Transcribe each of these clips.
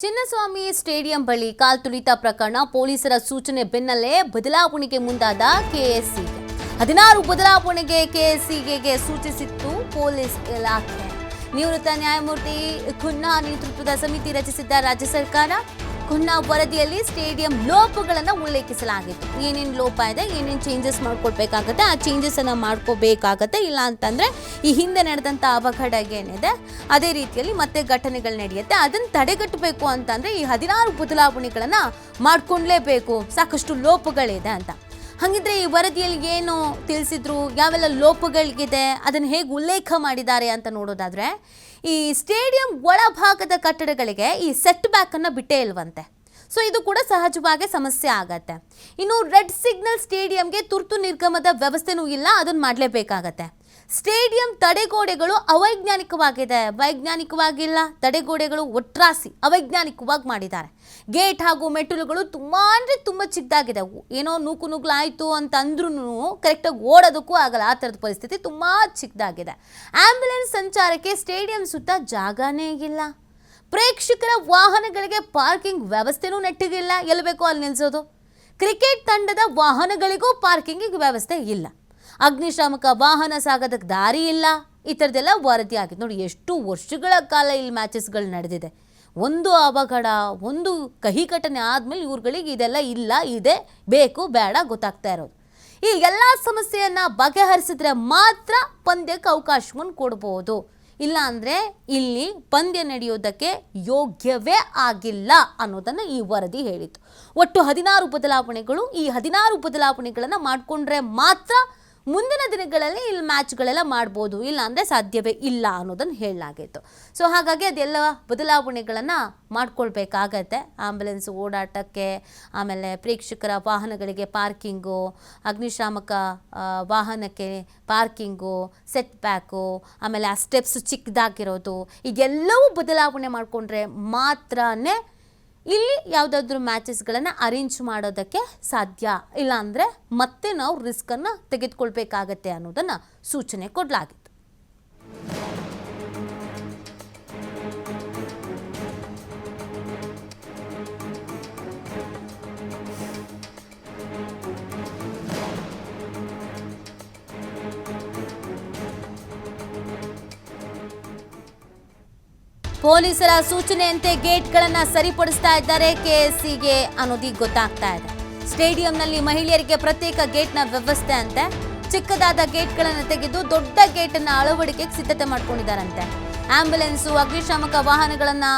Chinnaswamy stadium ಬಳಿ ಕಾಲ್ತುಳಿತ ಪ್ರಕರಣ ಪೊಲೀಸರ ಸೂಚನೆ ಬೆನ್ನಲ್ಲೇ ಬದಲಾವಣೆಗೆ ಮುಂದಾದ ಕೆಎಸ್ಸಿ ಹದಿನಾರು ಬದಲಾವಣೆಗೆ ಕೆಎಸ್ಸಿಗೆ ಸೂಚಿಸಿತ್ತು ಪೊಲೀಸ್ ಇಲಾಖೆ. ನಿವೃತ್ತ ನ್ಯಾಯಮೂರ್ತಿ ಖುನ್ನಾ ನೇತೃತ್ವದ ಸಮಿತಿ ರಚಿಸಿದ್ದ ರಾಜ್ಯ ಸರ್ಕಾರ ಖುನ್ನಾ ವರದಿಯಲ್ಲಿ ಸ್ಟೇಡಿಯಂ ಲೋಪಗಳನ್ನು ಉಲ್ಲೇಖಿಸಲಾಗಿತ್ತು. ಏನೇನು ಲೋಪ ಇದೆ, ಏನೇನು ಚೇಂಜಸ್ ಮಾಡ್ಕೊಳ್ಬೇಕಾಗತ್ತೆ, ಆ ಚೇಂಜಸ್ ಅನ್ನ ಮಾಡ್ಕೋಬೇಕಾಗತ್ತೆ. ಇಲ್ಲ ಅಂತಂದ್ರೆ, ಈ ಹಿಂದೆ ನಡೆದಂತ ಅವಘಡ ಏನಿದೆ, ಅದೇ ರೀತಿಯಲ್ಲಿ ಮತ್ತೆ ಘಟನೆಗಳು ನಡೆಯುತ್ತೆ. ಅದನ್ನು ತಡೆಗಟ್ಟಬೇಕು ಅಂತಂದ್ರೆ ಈ ಹದಿನಾರು ಬದಲಾವಣೆಗಳನ್ನ ಮಾಡ್ಕೊಂಡ್ಲೇಬೇಕು. ಸಾಕಷ್ಟು ಲೋಪಗಳಿದೆ ಅಂತ. ಹಾಗಿದ್ರೆ ಈ ವರದಿಯಲ್ಲಿ ಏನು ತಿಳಿಸಿದ್ರು? ಯಾವೆಲ್ಲ ಲೋಪಗಳಿಗಿದೆ? ಅದನ್ನು ಹೇಗೆ ಉಲ್ಲೇಖ ಮಾಡಿದ್ದಾರೆ ಅಂತ ನೋಡೋದಾದ್ರೆ ಈ ಸ್ಟೇಡಿಯಂ ಒಳಭಾಗದ ಕಟ್ಟಡಗಳಿಗೆ ಈ ಸೆಟ್ ಬ್ಯಾಕ್ ಅನ್ನ ಬಿಟ್ಟೇ ಇಲ್ವಂತೆ. ಸೊ ಇದು ಕೂಡ ಸಹಜವಾಗಿ ಸಮಸ್ಯೆ ಆಗತ್ತೆ. ಇನ್ನು ರೆಡ್ ಸಿಗ್ನಲ್ ಸ್ಟೇಡಿಯಂಗೆ ತುರ್ತು ನಿರ್ಗಮದ ವ್ಯವಸ್ಥೆನೂ ಇಲ್ಲ ಅದನ್ನು ಮಾಡಲೇಬೇಕಾಗತ್ತೆ. ಸ್ಟೇಡಿಯಂ ತಡೆಗೋಡೆಗಳು ಅವೈಜ್ಞಾನಿಕವಾಗಿದೆ. ವೈಜ್ಞಾನಿಕವಾಗಿಲ್ಲ, ತಡೆಗೋಡೆಗಳು ಒಟ್ರಾಸಿ ಅವೈಜ್ಞಾನಿಕವಾಗಿ ಮಾಡಿದ್ದಾರೆ. ಗೇಟ್ ಹಾಗೂ ಮೆಟ್ಟಿಲುಗಳು ತುಂಬಾ ಅಂದರೆ ತುಂಬ ಚಿಕ್ಕದಾಗಿದೆ. ಏನೋ ನೂಕು ನುಗ್ಲಾಯ್ತು ಅಂತ ಅಂದ್ರೂ ಕರೆಕ್ಟಾಗಿ ಓಡೋದಕ್ಕೂ ಆಗಲ್ಲ. ಆ ಥರದ ಪರಿಸ್ಥಿತಿ ತುಂಬ ಚಿಕ್ಕದಾಗಿದೆ. ಆಂಬ್ಯುಲೆನ್ಸ್ ಸಂಚಾರಕ್ಕೆ ಸ್ಟೇಡಿಯಂ ಸುತ್ತ ಜಾಗನೇ ಇಲ್ಲ. ಪ್ರೇಕ್ಷಕರ ವಾಹನಗಳಿಗೆ ಪಾರ್ಕಿಂಗ್ ವ್ಯವಸ್ಥೆನೂ ನೆಟ್ಟಿಗಿಲ್ಲ. ಎಲ್ಲಿ ಬೇಕೋ ಅಲ್ಲಿ ನಿಲ್ಲಿಸೋದು ಕ್ರಿಕೆಟ್ ತಂಡದ ವಾಹನಗಳಿಗೂ ಪಾರ್ಕಿಂಗಿಗೆ ವ್ಯವಸ್ಥೆ ಇಲ್ಲ. ಅಗ್ನಿಶಾಮಕ ವಾಹನ ಸಾಗೋದಕ್ಕೆ ದಾರಿ ಇಲ್ಲ. ಈ ಥರದ್ದೆಲ್ಲ ವರದಿ ಆಗಿದೆ ನೋಡಿ, ಎಷ್ಟು ವರ್ಷಗಳ ಕಾಲ ಇಲ್ಲಿ ಮ್ಯಾಚಸ್ಗಳು ನಡೆದಿದೆ. ಒಂದು ಅವಘಡ, ಒಂದು ಕಹಿ ಘಟನೆ ಆದಮೇಲೆ ಇವ್ರುಗಳಿಗೆ ಇದೆಲ್ಲ ಇಲ್ಲ, ಇದೆ, ಬೇಕು, ಬೇಡ, ಗೊತ್ತಾಗ್ತಾ ಇರೋದು. ಈ ಎಲ್ಲ ಸಮಸ್ಯೆಯನ್ನು ಬಗೆಹರಿಸಿದ್ರೆ ಮಾತ್ರ ಪಂದ್ಯಕ್ಕೆ ಅವಕಾಶವನ್ನು ಕೊಡ್ಬೋದು. ಇಲ್ಲ ಅಂದರೆ ಇಲ್ಲಿ ಪಂದ್ಯ ನಡೆಯೋದಕ್ಕೆ ಯೋಗ್ಯವೇ ಆಗಿಲ್ಲ ಅನ್ನೋದನ್ನು ಈ ವರದಿ ಹೇಳಿತು ಒಟ್ಟು ಹದಿನಾರು ಬದಲಾವಣೆಗಳು ಈ ಹದಿನಾರು ಬದಲಾವಣೆಗಳನ್ನು ಮಾಡಿಕೊಂಡ್ರೆ ಮಾತ್ರ ಮುಂದಿನ ದಿನಗಳಲ್ಲಿ ಇಲ್ಲಿ ಮ್ಯಾಚ್ಗಳೆಲ್ಲ ಮಾಡ್ಬೋದು ಇಲ್ಲ ಅಂದರೆ ಸಾಧ್ಯವೇ ಇಲ್ಲ ಅನ್ನೋದನ್ನು ಹೇಳಲಾಗಿತ್ತು. ಸೊ ಹಾಗಾಗಿ ಅದೆಲ್ಲ ಬದಲಾವಣೆಗಳನ್ನು ಮಾಡ್ಕೊಳ್ಬೇಕಾಗತ್ತೆ. ಆಂಬ್ಯುಲೆನ್ಸ್ ಓಡಾಟಕ್ಕೆ, ಆಮೇಲೆ ಪ್ರೇಕ್ಷಕರ ವಾಹನಗಳಿಗೆ ಪಾರ್ಕಿಂಗು ಅಗ್ನಿಶಾಮಕ ವಾಹನಕ್ಕೆ ಪಾರ್ಕಿಂಗು ಸೆಟ್ ಬ್ಯಾಕು ಆಮೇಲೆ ಆ ಸ್ಟೆಪ್ಸ್ ಚಿಕ್ಕದಾಗಿರೋದು ಇದೆಲ್ಲವೂ ಬದಲಾವಣೆ ಮಾಡಿಕೊಂಡ್ರೆ ಮಾತ್ರನೇ ಇಲ್ಲಿ ಯಾವುದಾದ್ರೂ ಮ್ಯಾಚಸ್ಗಳನ್ನು ಅರೇಂಜ್ ಮಾಡೋದಕ್ಕೆ ಸಾಧ್ಯ? ಇಲ್ಲಾಂದರೆ ಮತ್ತೆ ನಾವು ರಿಸ್ಕನ್ನು ತೆಗೆದುಕೊಳ್ಬೇಕಾಗತ್ತೆ ಅನ್ನೋದನ್ನು ಸೂಚನೆ ಕೊಡಲಾಗಿತ್ತು. ಪೊಲೀಸರ ಸೂಚನೆಯಂತೆ ಗೇಟ್ಗಳನ್ನು ಸರಿಪಡಿಸ್ತಾ ಇದ್ದಾರೆ. ಕೆಎಸ್ಸಿಗೆ ಅನ್ನೋದೀಗ ಗೊತ್ತಾಗ್ತಾ ಇದೆ. ಸ್ಟೇಡಿಯಂನಲ್ಲಿ ಮಹಿಳೆಯರಿಗೆ ಪ್ರತ್ಯೇಕ ಗೇಟ್ನ ವ್ಯವಸ್ಥೆ ಅಂತೆ. ಚಿಕ್ಕದಾದ ಗೇಟ್ಗಳನ್ನು ತೆಗೆದು ದೊಡ್ಡ ಗೇಟನ್ನು ಅಳವಡಿಕೆಗೆ ಸಿದ್ಧತೆ ಮಾಡ್ಕೊಂಡಿದ್ದಾರಂತೆ. ಆಂಬ್ಯುಲೆನ್ಸು ಅಗ್ನಿಶಾಮಕ ವಾಹನಗಳನ್ನು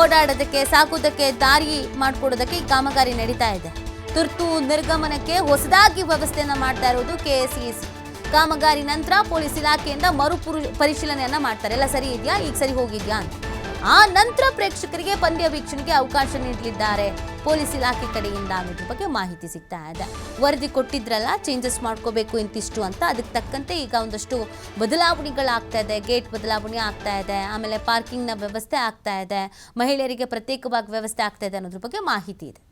ಓಡಾಡೋದಕ್ಕೆ ಸಾಕೋದಕ್ಕೆ ದಾರಿ ಮಾಡಿಕೊಡೋದಕ್ಕೆ ಈ ಕಾಮಗಾರಿ ನಡೀತಾ ಇದೆ. ತುರ್ತು ನಿರ್ಗಮನಕ್ಕೆ ಹೊಸದಾಗಿ ವ್ಯವಸ್ಥೆಯನ್ನು ಮಾಡ್ತಾ ಇರೋದು ಕೆಎಸ್ಇಸಿ ಕಾಮಗಾರಿ ನಂತರ ಪೊಲೀಸ್ ಇಲಾಖೆಯಿಂದ ಮರು ಪುರು- ಪರಿಶೀಲನೆಯನ್ನ ಮಾಡ್ತಾರೆ. ಎಲ್ಲ ಸರಿ ಇದೆಯಾ? ಈಗ ಸರಿ ಹೋಗಿದ್ಯಾ ಅಂತ. ಆ ನಂತರ ಪ್ರೇಕ್ಷಕರಿಗೆ ಪಂದ್ಯ ವೀಕ್ಷಣೆಗೆ ಅವಕಾಶ ನೀಡಲಿದ್ದಾರೆ. ಪೊಲೀಸ್ ಇಲಾಖೆ ಕಡೆಯಿಂದ ಅನ್ನೋದ್ರ ಬಗ್ಗೆ ಮಾಹಿತಿ ಸಿಗ್ತಾ ಇದೆ. ವರದಿ ಕೊಟ್ಟಿದ್ರಲ್ಲ ಚೇಂಜಸ್ ಮಾಡ್ಕೋಬೇಕು ಇಂತಿಷ್ಟು ಅಂತ. ಅದಕ್ಕೆ ತಕ್ಕಂತೆ ಈಗ ಒಂದಷ್ಟು ಬದಲಾವಣೆಗಳಾಗ್ತಾ ಇದೆ. ಗೇಟ್ ಬದಲಾವಣೆ ಆಗ್ತಾ ಇದೆ. ಆಮೇಲೆ ಪಾರ್ಕಿಂಗ್ನ ವ್ಯವಸ್ಥೆ ಆಗ್ತಾ ಇದೆ. ಮಹಿಳೆಯರಿಗೆ ಪ್ರತ್ಯೇಕವಾಗಿ ವ್ಯವಸ್ಥೆ ಆಗ್ತಾ ಇದೆ ಅನ್ನೋದ್ರ ಬಗ್ಗೆ ಮಾಹಿತಿ ಇದೆ.